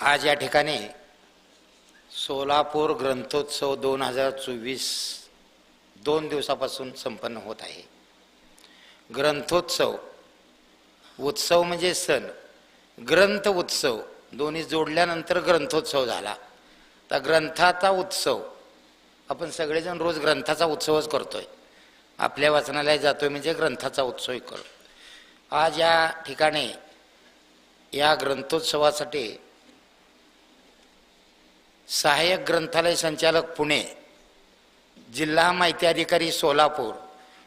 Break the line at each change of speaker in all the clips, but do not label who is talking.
आज या ठिकाणी सोलापूर ग्रंथोत्सव दोन हजार चोवीस दोन दिवसापासून संपन्न होत आहे. ग्रंथोत्सव उत्सव म्हणजे सण. ग्रंथ उत्सव दोन्ही जोडल्यानंतर ग्रंथोत्सव झाला. तर ग्रंथाचा उत्सव आपण सगळेजण रोज ग्रंथाचा उत्सवच करतोय. आपल्या वाचनालयात जातोय म्हणजे ग्रंथाचा उत्सवही करतो आज या ठिकाणी या ग्रंथोत्सवासाठी सहाय्यक ग्रंथालय संचालक पुणे जिल्हा माहिती अधिकारी सोलापूर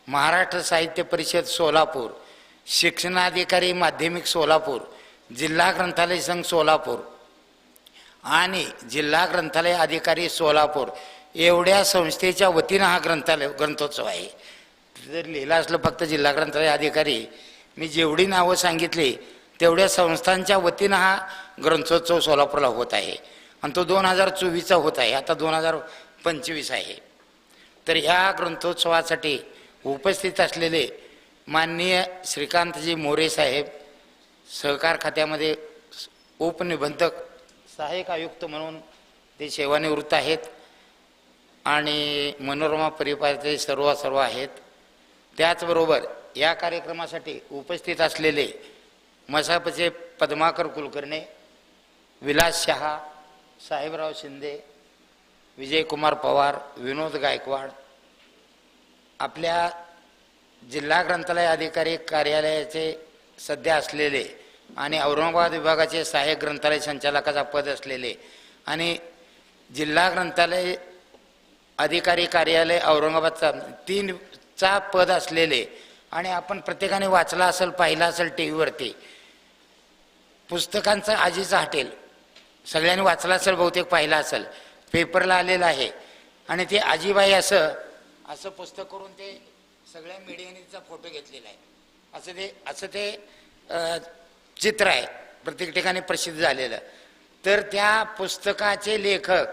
महाराष्ट्र साहित्य परिषद सोलापूर शिक्षणाधिकारी माध्यमिक सोलापूर जिल्हा ग्रंथालय संघ सोलापूर आणि जिल्हा ग्रंथालय अधिकारी सोलापूर. एवढ्या संस्थेच्या वतीनं हा ग्रंथालय ग्रंथोत्सव आहे. जर लिहिलं असलं फक्त जिल्हा ग्रंथालय अधिकारी मी जेवढी नावं सांगितली तेवढ्या संस्थांच्या वतीनं हा ग्रंथोत्सव सोलापूरला होत आहे. आणि तो दोन हजार चोवीसचा होत आहे. आता दोन हजार पंचवीस आहे. तर ह्या ग्रंथोत्सवासाठी उपस्थित असलेले माननीय श्रीकांतजी मोरे साहेब सहकार खात्यामध्ये उपनिबंधक सहाय्यक आयुक्त म्हणून ते सेवानिवृत्त आहेत आणि मनोरमा परिवाराचे सर्व सर्व आहेत. त्याचबरोबर या कार्यक्रमासाठी उपस्थित असलेले मसापचे पद्माकर कुलकर्णी विलास शहा साहेबराव शिंदे विजयकुमार पवार विनोद गायकवाड आपल्या जिल्हा ग्रंथालय अधिकारी कार्यालयाचे सध्या असलेले आणि औरंगाबाद विभागाचे सहाय्यक ग्रंथालय संचालकाचा पद असलेले आणि जिल्हा ग्रंथालय अधिकारी कार्यालय औरंगाबादचा तीनचा पद असलेले आणि आपण प्रत्येकाने वाचला असेल पाहिला असेल टी व्हीवरती पुस्तकांचं आजीचं हॉटेल सगळ्यांनी वाचला असेल बहुतेक पाहिला असेल. पेपरला आलेलं आहे. आणि ते आजीबाई असं असं पुस्तक करून ते सगळ्या मीडियाने तिचा फोटो घेतलेला आहे. असं ते असं ते चित्र आहे. प्रत्येक ठिकाणी प्रसिद्ध झालेलं. तर त्या पुस्तकाचे लेखक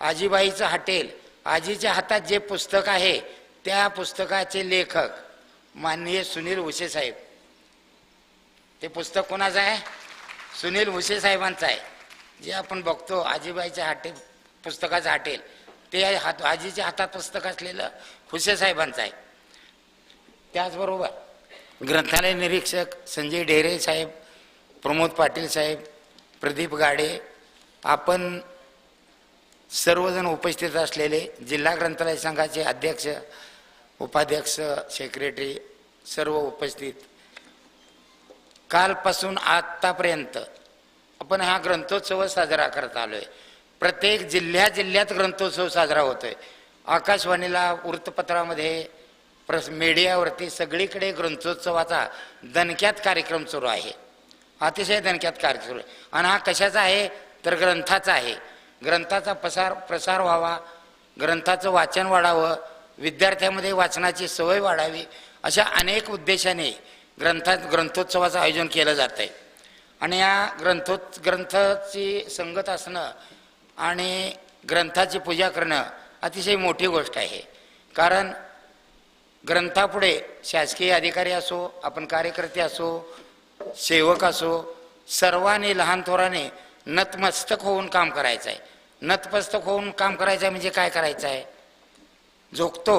आजीबाईचं हॉटेल आजीच्या हातात जे पुस्तक आहे त्या पुस्तकाचे लेखक माननीय सुनील उशे साहेब. ते पुस्तक कोणाचं आहे? सुनील उशे साहेबांचं आहे. जे आपण बघतो आजीबाईच्या हाटे पुस्तकाचं हाटेल ते हात आजीच्या हातात पुस्तक असलेलं हुसे साहेबांचं आहे. त्याचबरोबर ग्रंथालय निरीक्षक संजय ढेरे साहेब प्रमोद पाटील साहेब प्रदीप गाडे आपण सर्वजण उपस्थित असलेले जिल्हा ग्रंथालय संघाचे अध्यक्ष उपाध्यक्ष सेक्रेटरी सर्व उपस्थित. कालपासून आत्तापर्यंत आपण हा ग्रंथोत्सव साजरा करत आलोय. प्रत्येक जिल्ह्या जिल्ह्यात ग्रंथोत्सव साजरा होतोय. आकाशवाणीला वृत्तपत्रामध्ये प्रस मीडियावरती सगळीकडे ग्रंथोत्सवाचा दणक्यात कार्यक्रम सुरू आहे. अतिशय दणक्यात कार्यक्रम सुरू आहे. आणि हा कशाचा आहे? तर ग्रंथाचा आहे. ग्रंथाचा प्रसार प्रसार व्हावा ग्रंथाचं वाचन वाढावं विद्यार्थ्यामध्ये वाचनाची सवय वाढावी अशा अनेक उद्देशाने ग्रंथात ग्रंथोत्सवाचं आयोजन केलं जात आहे आणि या ग्रंथो ग्रंथाची संगत असणं आणि ग्रंथाची पूजा करणं अतिशय मोठी गोष्ट आहे. कारण ग्रंथापुढे शासकीय अधिकारी असो आपण कार्यकर्ते असो सेवक असो सर्वांनी लहान थोराने नतमस्तक होऊन काम करायचं आहे नतमस्तक होऊन काम करायचं आहे म्हणजे काय करायचं आहे झोकतो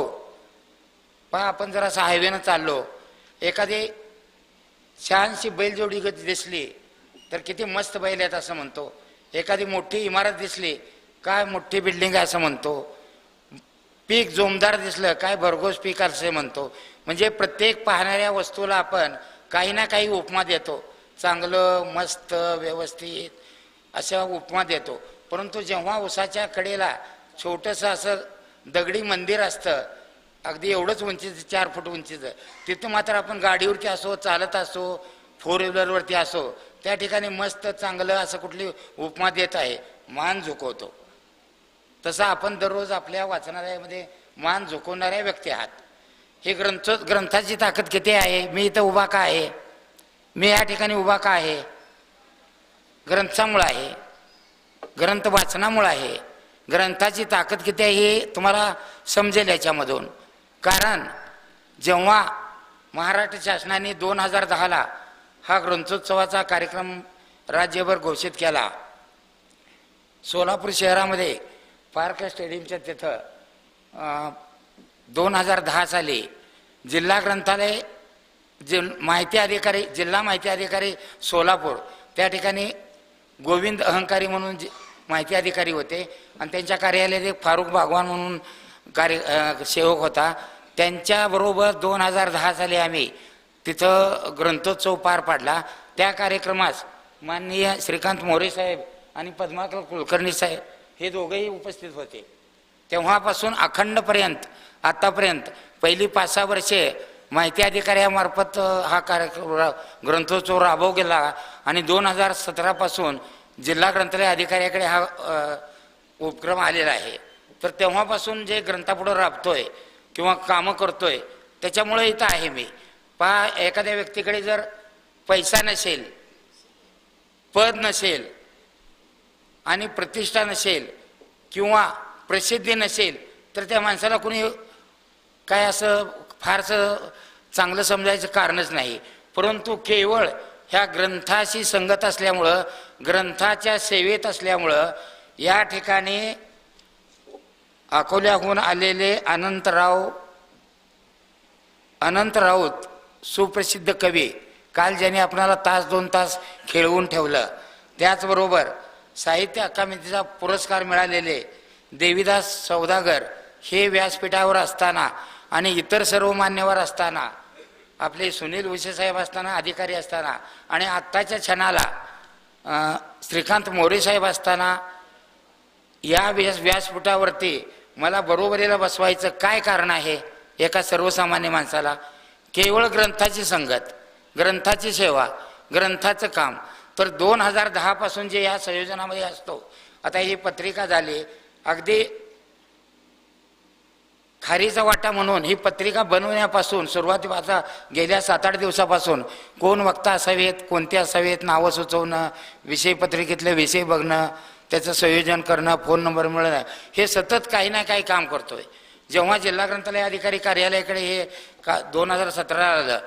पहा आपण जरासं हायवेनं चाललो एखादी छानशी बैलजोडी गती दिसली तर किती मस्त बैल आहेत असं म्हणतो. एखादी मोठी इमारत दिसली काय मोठी बिल्डिंग आहे असं म्हणतो. पीक जोमदार दिसलं काय भरघोस पीक असे म्हणतो. म्हणजे प्रत्येक पाहणाऱ्या वस्तूला आपण काही ना काही उपमा देतो. चांगलं मस्त व्यवस्थित अशा उपमा देतो. परंतु जेव्हा उसाच्या कडेला छोटंसं असं दगडी मंदिर असतं अगदी एवढंच उंचीचं चार फूट उंचीचं तिथं मात्र आपण गाडीवरती असो चालत असो फोर व्हीलरवरती असो त्या ठिकाणी मस्त चांगलं असं कुठली उपमा देत आहे मान झुकवतो. तसं आपण दररोज आपल्या वाचनालयामध्ये मान झुकवणाऱ्या व्यक्ती आहात. हे ग्रंथ ग्रंथाची ताकद किती आहे? मी इथं उभा का आहे? मी या ठिकाणी उभा का आहे? ग्रंथामुळं आहे. ग्रंथ वाचनामुळं आहे. ग्रंथाची ताकद किती आहे हे तुम्हाला समजेल याच्यामधून. कारण जेव्हा महाराष्ट्र शासनाने दोन हजार दहाला हा ग्रंथोत्सवाचा कार्यक्रम राज्यभर घोषित केला. सोलापूर शहरामध्ये पार्क स्टेडियमच्या तिथं दोन हजार दहा साली जिल्हा ग्रंथालय जिल माहिती अधिकारी जिल्हा माहिती अधिकारी सोलापूर त्या ठिकाणी गोविंद अहंकारी म्हणून जे माहिती अधिकारी होते आणि त्यांच्या कार्यालयात एक फारुख भागवान म्हणून कार्य सेवक होता. त्यांच्याबरोबर दोन हजार दहा साली आम्ही तिथं ग्रंथोत्सव पार पाडला. त्या कार्यक्रमास माननीय श्रीकांत मोरे साहेब आणि पद्माकर कुलकर्णी साहेब हे दोघेही उपस्थित होते. तेव्हापासून अखंडपर्यंत आतापर्यंत पहिली पाच सहा वर्षे माहिती अधिकाऱ्यामार्फत हा कार्यक्रम रा- ग्रंथोत्सव राबव गेला आणि दोन हजार सतरापासून जिल्हा ग्रंथालय अधिकाऱ्याकडे हा उपक्रम आलेला आहे. तर तेव्हापासून जे ग्रंथापुढं राबतोय किंवा कामं करतोय त्याच्यामुळे इथं आहे मी. पहा एखाद्या व्यक्तीकडे जर पैसा नसेल पद नसेल आणि प्रतिष्ठा नसेल किंवा प्रसिद्धी नसेल तर त्या माणसाला कुणी काय असं फारसं चांगलं समजायचं कारणच नाही. परंतु केवळ ह्या ग्रंथाशी संगत असल्यामुळं ग्रंथाच्या सेवेत असल्यामुळं या ठिकाणी अकोल्याहून आलेले अनंतराव अनंत राऊत सुप्रसिद्ध कवी. काल ज्याने आपणाला तास दोन तास खेळवून ठेवलं. त्याचबरोबर साहित्य अकादमीचा पुरस्कार मिळालेले देवीदास सौदागर हे व्यासपीठावर असताना आणि इतर सर्व मान्यवर असताना आपले सुनील साहेब असताना अधिकारी असताना आणि आत्ताच्या क्षणाला श्रीकांत मोरे साहेब असताना या व्यास व्यासपीठावरती मला बरोबरीला बसवायचं काय कारण आहे एका सर्वसामान्य माणसाला? केवळ ग्रंथाची संगत ग्रंथाची सेवा ग्रंथाचं काम. तर दोन हजार दहापासून जे या संयोजनामध्ये असतो आता ही पत्रिका झाली. अगदी खारीचा वाटा म्हणून ही पत्रिका बनवण्यापासून सुरुवातीपासून गेल्या सात आठ दिवसापासून. कोण वक्ता असावेत कोणते असावेत नावं सुचवणं विषय पत्रिकेतले विषय बघणं त्याचं संयोजन करणं फोन नंबर मिळणं हे सतत काही ना काही काम करतोय. जेव्हा जिल्हा ग्रंथालय अधिकारी कार्यालयाकडे हे का दोन हजार सतरा आलं.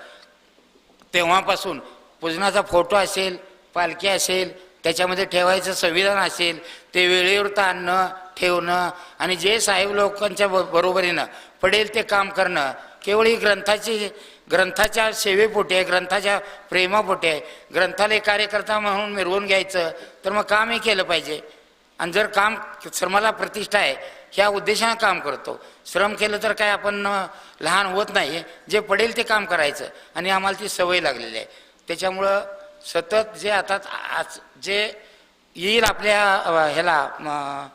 तेव्हापासून पूजनाचा फोटो असेल पालखी असेल त्याच्यामध्ये ठेवायचं संविधान असेल ते वेळेवर आणणं ठेवणं आणि जे साहेब लोकांच्या ब- बरोबरीनं पडेल ते काम करणं केवळ ही ग्रंथाची ग्रंथाच्या सेवेपोटी आहे ग्रंथाच्या प्रेमापोटी आहे. ग्रंथालय कार्यकर्ता म्हणून मिरवून घ्यायचं तर मग कामही केलं पाहिजे. आणि जर काम श्रमाला प्रतिष्ठा आहे ह्या उद्देशानं काम करतो. श्रम केलं तर काय आपण लहान होत नाही. जे पडेल ते काम करायचं. आणि आम्हाला ती सवय लागलेली आहे. त्याच्यामुळं सतत जे आता आज जे येईल आपल्या ह्याला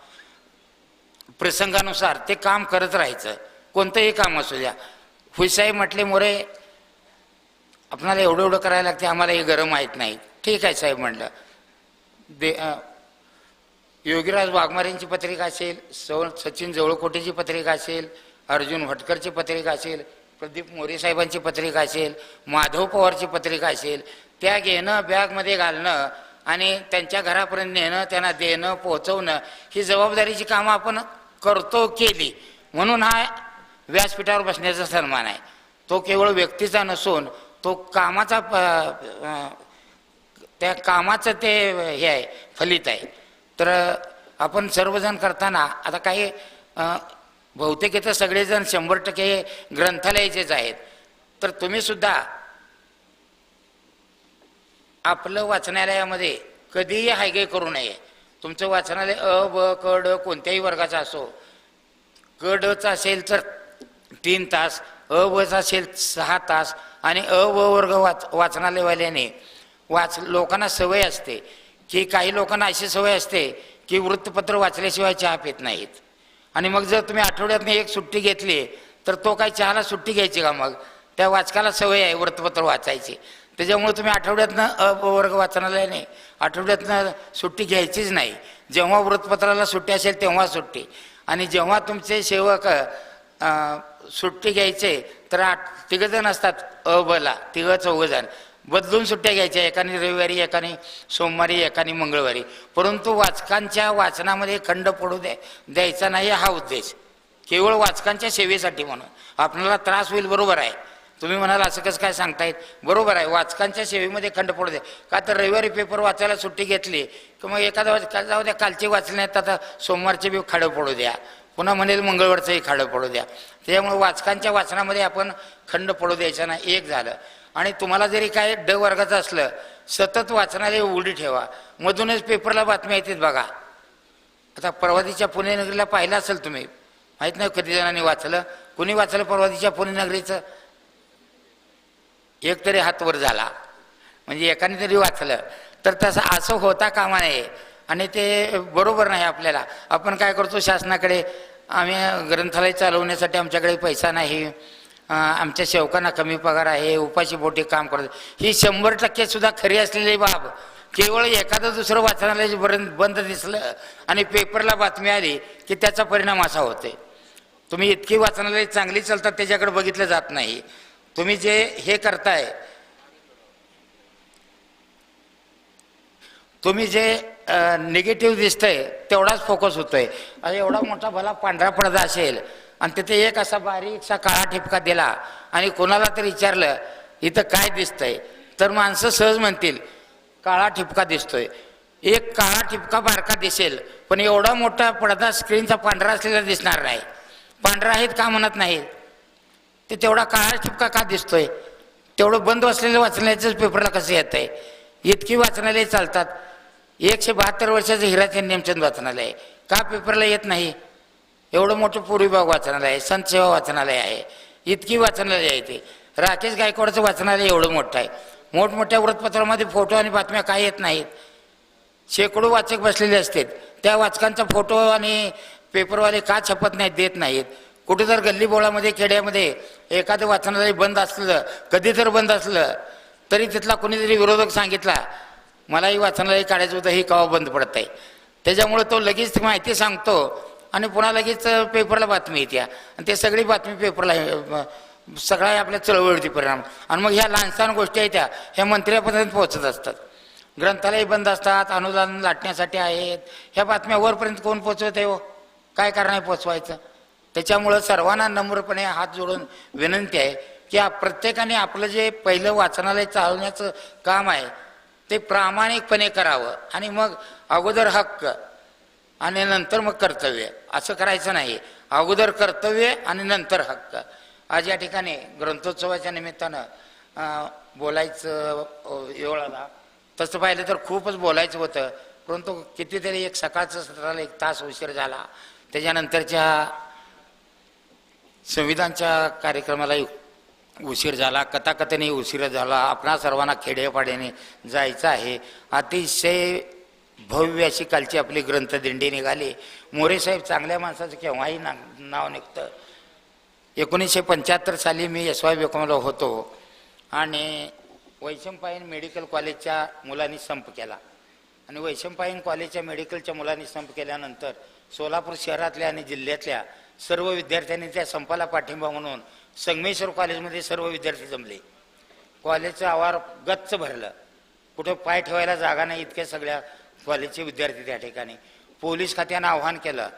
प्रसंगानुसार ते काम करत राहायचं. कोणतंही काम असू द्या. हुईसाहेब म्हटले मोरे आपणाला एवढं एवढं करायला लागते. आम्हाला हे गरम माहीत नाही. ठीक आहे साहेब म्हटलं दे योगीराज वाघमारेंची पत्रिका असेल सौ सचिन जवळकोटेची पत्रिका असेल अर्जुन भटकरची पत्रिका असेल प्रदीप मोरे साहेबांची पत्रिका असेल माधव पवारची पत्रिका असेल त्या घेणं बॅगमध्ये घालणं आणि त्यांच्या घरापर्यंत नेणं त्यांना देणं पोहोचवणं ही जबाबदारीची कामं आपण करतो केली. म्हणून हा व्यासपीठावर बसण्याचा सन्मान आहे. तो केवळ व्यक्तीचा नसून तो कामाचा प- त्या कामाचं ते हे आहे फलित आहे. तर आपण सर्वजण करताना आता काही बहुतेक इथं सगळेजण शंभर टक्के ग्रंथालयाचेच आहेत. तर तुम्ही सुद्धा आपलं वाचनालयामध्ये कधीही हायगे करू नये. तुमचं वाचनालय अ ब क ड कोणत्याही वर्गाचा असो. क डचा असेल तर तीन तास अ वचा असेल सहा तास आणि अ व वर्ग वाच वाचनालयवाल्याने वाच लोकांना सवय असते. की काही लोकांना अशी सवय असते की वृत्तपत्र वाचल्याशिवाय चहा पित नाहीत. आणि मग जर तुम्ही आठवड्यातनं एक सुट्टी घेतली तर तो काही चहाला सुट्टी घ्यायची का मग? त्या वाचकाला सवय आहे वृत्तपत्र वाचायची. त्याच्यामुळे तुम्ही आठवड्यातनं अ ब वर्ग आठवड्यातनं सुट्टी घ्यायचीच नाही. जेव्हा वृत्तपत्राला सुट्टी असेल तेव्हा सुट्टी. आणि जेव्हा तुमचे सेवक सुट्टी घ्यायचे तर आठ तिघजण असतात अ बला तिघं चौघजण बदलून सुट्ट्या घ्यायच्या एकाने रविवारी एकाने सोमवारी एकाने मंगळवारी. परंतु वाचकांच्या वाचनामध्ये खंड पडू द्या द्यायचा नाही हा उद्देश. केवळ वाचकांच्या सेवेसाठी म्हणून. आपल्याला त्रास होईल बरोबर आहे. तुम्ही म्हणाल असं कसं काय सांगतायत बरोबर आहे वाचकांच्या सेवेमध्ये खंड पडू द्या का तर रविवारी पेपर वाचायला सुट्टी घेतली की मग एखादा वाच- जाऊ द्या कालचे वाचले नाहीत आता सोमवारचे बी खाडं पडू द्या. पुन्हा म्हणेल मंगळवारचंही खाडं पडू द्या. त्याच्यामुळे वाचकांच्या वाचनामध्ये आपण खंड पडू द्यायचा ना एक झालं. आणि तुम्हाला जरी काय ड वर्गाचं असलं सतत वाचनालय उघडी ठेवा. मधूनच पेपरला बातम्या येतात बघा. आता परवादीच्या पुणे नगरीला पाहिलं असेल तुम्ही. माहीत नाही कधी जणांनी वाचलं. कुणी वाचलं परवादीच्या पुणे नगरीचं? एक तरी हात वर झाला. म्हणजे एकाने तरी वाचलं. तर तसं असं होता कामा नये. आणि ते बरोबर नाही आपल्याला. आपण काय करतो शासनाकडे? आम्ही ग्रंथालय चालवण्यासाठी आमच्याकडे पैसा नाही. आमच्या सेवकांना कमी पगार आहे उपाशी बोटी काम करतो ही शंभर टक्के सुद्धा खरी असलेली बाब. केवळ एखादं दुसरं वाचनालय बंद दिसलं आणि पेपरला बातमी आली की त्याचा परिणाम असा होते तुम्ही इतकी वाचनालय चांगली चालतात त्याच्याकडे बघितलं जात नाही. तुम्ही जे हे करताय तुम्ही जे निगेटिव्ह दिसतंय तेवढाच फोकस होतोय. एवढा मोठा भला पांढरा पडदा असेल आणि तिथे एक असा बारीकसा काळा ठिपका दिला आणि कोणाला तरी विचारलं इथं काय दिसतंय? तर माणसं सहज म्हणतील काळा ठिपका दिसतोय. एक काळा ठिपका बारका दिसेल पण एवढा मोठा पडदा स्क्रीनचा पांढरा असलेला दिसणार नाही. पांढरा आहेत का म्हणत नाहीत? ते तेवढा काळा ठिपका का दिसतोय? तेवढं बंद असलेलं वाचनालयाचंच पेपरला कसं येत आहे इतकी वाचनालय चालतात. एकशे बहात्तर वर्षाचं हिराचंद नेमचंद वाचनालय का पेपरला येत नाही? एवढं मोठं पूर्वीबाग वाचनालय आहे संतसेवा वाचनालय आहे. इतकी वाचनालय आहे ते. राकेश गायकवाडचं वाचनालय एवढं मोठं आहे. मोठमोठ्या वृत्तपत्रामध्ये फोटो आणि बातम्या काय येत नाहीत. शेकडो वाचक बसलेले असतात. त्या वाचकांचा फोटो आणि पेपरवाले का छपत नाहीत देत नाहीत. कुठे जर गल्लीबोळामध्ये खेड्यामध्ये एखादं वाचनालय बंद असलं कधी तर बंद असलं तरी तिथला कोणीतरी विरोधक सांगितला मलाही वाचनालय काढायचं होतं हे कवा बंद पडत आहे त्याच्यामुळं तो लगेच माहिती सांगतो आणि पुन्हा लगेच पेपरला बातमी येते आणि ते सगळी बातमी पेपरला सगळ्या सगळा आपल्या चळवळीवरती परिणाम. आणि मग ह्या लहानसहान गोष्टी आहेत त्या ह्या मंत्र्यापर्यंत पोहोचत असतात. ग्रंथालय बंद असतात अनुदान लाटण्यासाठी आहेत. ह्या बातम्या वरपर्यंत कोण पोचवत आहे हो? काय कारण आहे पोचवायचं त्याच्यामुळं सर्वांना नम्रपणे हात जोडून विनंती आहे की प्रत्येकाने आपलं जे पहिलं वाचनालय चालवण्याचं काम आहे ते प्रामाणिकपणे करावं. आणि मग अगोदर हक्क आणि नंतर मग कर्तव्य. असं करायचं नाही. अगोदर कर्तव्य आणि नंतर हक्क. आज या ठिकाणी ग्रंथोत्सवाच्या निमित्तानं बोलायचं एवढाला. तसं पाहिलं तर खूपच बोलायचं होतं. परंतु कितीतरी एक सकाळचं सत्राला एक तास उशीर झाला. त्याच्यानंतरच्या संविधानच्या कार्यक्रमाला उशीर झाला. कथाकथनही उशीर झाला. आपणा सर्वांना खेडेपाड्याने जायचं आहे. अतिशय भव्य अशी कालची आपली ग्रंथदिंडी निघाली. मोरेसाहेब चांगल्या माणसाचं केव्हाही ना नाव निघतं. एकोणीसशे पंच्याहत्तर साली मी एस वाय बेकॉमला होतो आणि वैशंपायन मेडिकल कॉलेजच्या मुलांनी संप केला. आणि वैशंपायन कॉलेजच्या मेडिकलच्या मुलांनी संप केल्यानंतर सोलापूर शहरातल्या आणि जिल्ह्यातल्या सर्व विद्यार्थ्यांनी त्या संपाला पाठिंबा म्हणून संगमेश्वर कॉलेजमध्ये सर्व विद्यार्थी जमले. कॉलेजचं आवार गच्च भरलं. कुठं पाय ठेवायला जागा नाही इतक्या सगळ्या कॉलेजचे विद्यार्थी त्या ठिकाणी. पोलीस खात्यानं आव्हान केलं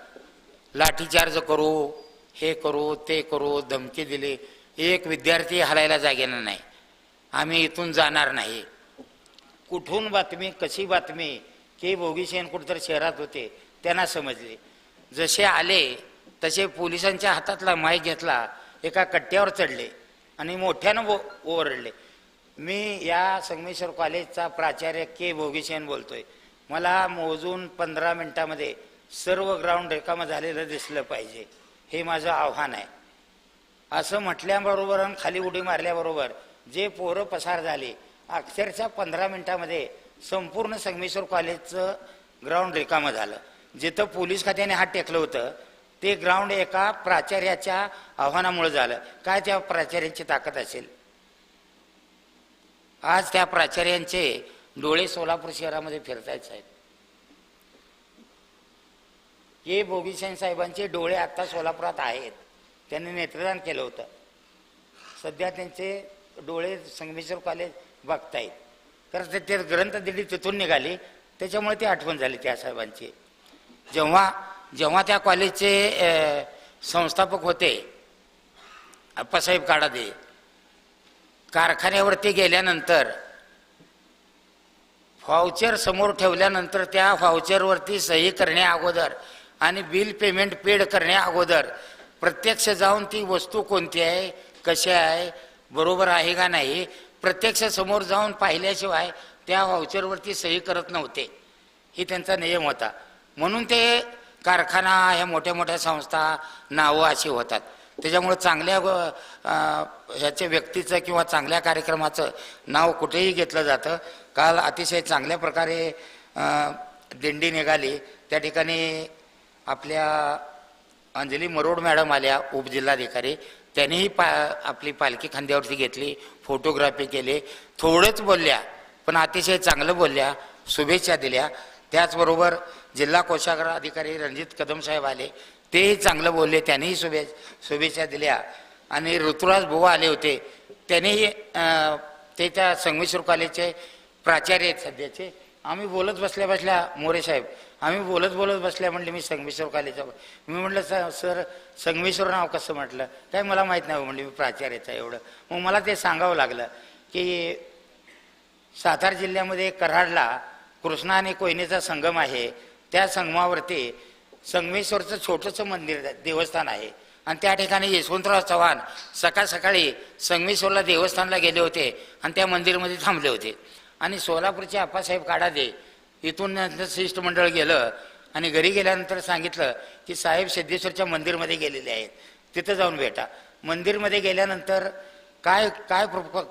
लाठीचार्ज करू हे करू ते करू धमकी दिली. एक विद्यार्थी हलायला जागेला नाही. आम्ही इथून जाणार नाही. कुठून बातमी कशी बातमी? के. बोगीशेन कुठंतरी शहरात होते त्यांना समजले. जसे आले तसे पोलिसांच्या हातातला माईक घेतला एका कट्ट्यावर चढले आणि मोठ्यानं बो ओरडले. मी या संगमेश्वर कॉलेजचा प्राचार्य के. भोगीसेन बोलतोय. मला मोजून पंधरा मिनिटामध्ये सर्व ग्राउंड रिकामं झालेलं दिसलं पाहिजे. हे माझं आव्हान आहे. असं म्हटल्याबरोबर आणि खाली उडी मारल्याबरोबर जे पोरं पसार झाले अक्षरशः पंधरा मिनिटामध्ये संपूर्ण संगमेश्वर कॉलेजचं ग्राउंड रिकामं झालं. जिथं पोलीस खात्याने हात टेकलं होतं ते ग्राउंड एका प्राचार्याच्या आव्हानामुळे झालं. काय त्या प्राचार्यांची ताकद असेल? आज त्या प्राचार्यांचे डोळे सोलापूर शहरामध्ये फिरतायत साहेब. हे बोगीसेन साहेबांचे डोळे आत्ता सोलापुरात आहेत. त्यांनी नेत्रदान केलं होतं. सध्या त्यांचे डोळे संगमेश्वर कॉलेज बघतायत. कारण ते- ग्रंथ ग्रंथदिंडी तिथून निघाली. त्याच्यामुळे ती आठवण झाली त्या साहेबांची. जेव्हा जेव्हा त्या कॉलेजचे संस्थापक होते अप्पासाहेब काडादे कारखान्यावरती गेल्यानंतर व्हाउचर समोर ठेवल्यानंतर त्या व्हाउचरवरती सही करण्या अगोदर आणि बिल पेमेंट पेड करण्या अगोदर प्रत्यक्ष जाऊन ती वस्तू कोणती आहे कशी आहे बरोबर आहे का नाही प्रत्यक्ष समोर जाऊन पाहिल्याशिवाय त्या व्हाउचरवरती सही करत नव्हते. ही त्यांचा नियम होता. म्हणून ते कारखाना ह्या मोठ्या मोठ्या संस्था नावं अशी होतात. त्याच्यामुळं चांगल्या ह्याच्या व्यक्तीचं किंवा चांगल्या कार्यक्रमाचं नाव कुठेही घेतलं जातं. काल अतिशय चांगल्या प्रकारे दिंडी निघाली. त्या ठिकाणी आपल्या अंजली मरोड मॅडम आल्या उपजिल्हाधिकारी. त्यांनीही पा आपली पालखी खांद्यावरती घेतली फोटोग्राफी केली. थोडंच बोलल्या पण अतिशय चांगलं बोलल्या शुभेच्छा दिल्या. त्याचबरोबर जिल्हा कोषागार अधिकारी रणजित कदम साहेब आले. तेही चांगलं बोलले त्यांनीही शुभे शुभेच्छा दिल्या. आणि ऋतुराज बुवा आले होते. त्यांनीही ते त्या संगमेश्वर कॉलेजचे प्राचार्य आहेत सध्याचे. आम्ही बोलत बसल्या बसल्या मोरे साहेब आम्ही बोलत बोलत बसल्या म्हणले मी संगमेश्वर कॉलेजचा मी म्हटलं "स- सर संगमेश्वर नाव कसं म्हटलं? काय मला माहीत नाही हो, म्हणले मी प्राचार्याचं एवढं. मग मला ते सांगावं लागलं की सातारा जिल्ह्यामध्ये कराडला कृष्णा आणि कोयनेचा संगम आहे. त्या संगमावरती संगमेश्वरचं छोटंसं मंदिर देवस्थान आहे. आणि त्या ठिकाणी यशवंतराव चव्हाण सकाळ सकाळी संगमेश्वरला देवस्थानला गेले होते आणि त्या मंदिरमध्ये थांबले होते. आणि सोलापूरचे आप्पासाहेब काडादे इथून शिष्टमंडळ गेलं आणि घरी गेल्यानंतर सांगितलं की साहेब सिद्धेश्वरच्या मंदिरमध्ये गेलेले आहेत. तिथं जाऊन भेटा. मंदिरमध्ये गेल्यानंतर काय काय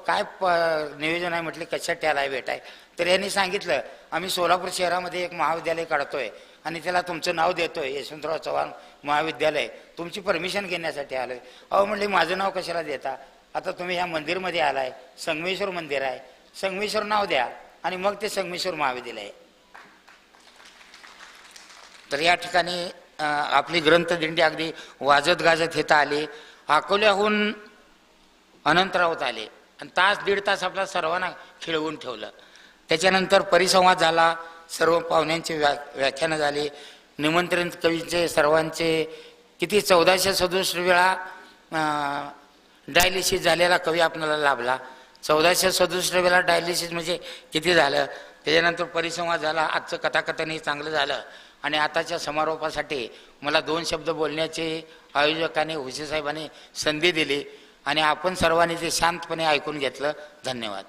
काय प- नियोजन आहे म्हटले कशात त्याला आहे? भेटाय तर यांनी सांगितलं आम्ही सोलापूर शहरामध्ये एक महाविद्यालय काढतोय आणि त्याला तुमचं नाव देतोय यशवंतराव चव्हाण महाविद्यालय. तुमची परमिशन घेण्यासाठी आलोय. अहो म्हणले माझं नाव कशाला देता? आता तुम्ही ह्या मंदिरमध्ये आलाय संगमेश्वर मंदिर आहे. संगमेश्वर नाव द्या आणि मग ते संगमेश्वर महाविद्यालय आहे. तर या ठिकाणी आपली ग्रंथदिंडी अगदी वाजत गाजत येता आली. अकोल्याहून अनंतरावत आले. आणि तास दीड तास आपला सर्वांना खिळवून ठेवलं. त्याच्यानंतर परिसंवाद झाला. सर्व पाहुण्यांची व्या व्याख्यानं झाली. निमंत्रित कवीचे सर्वांचे किती चौदाशे सदुसष्ट वेळा डायलिसिस झालेला कवी आपल्याला लाभला. चौदाशे सदुसष्ट वेळा डायलिसिस म्हणजे किती झालं? त्याच्यानंतर परिसंवाद झाला आजचं कथाकथनही चांगलं झालं. आणि आताच्या समारोपासाठी मला दोन शब्द बोलण्याचे आयोजकाने हुसेसाहेबांनी संधी दिली. आणि आपण सर्वांनी ते शांतपणे ऐकून घेतलं. धन्यवाद.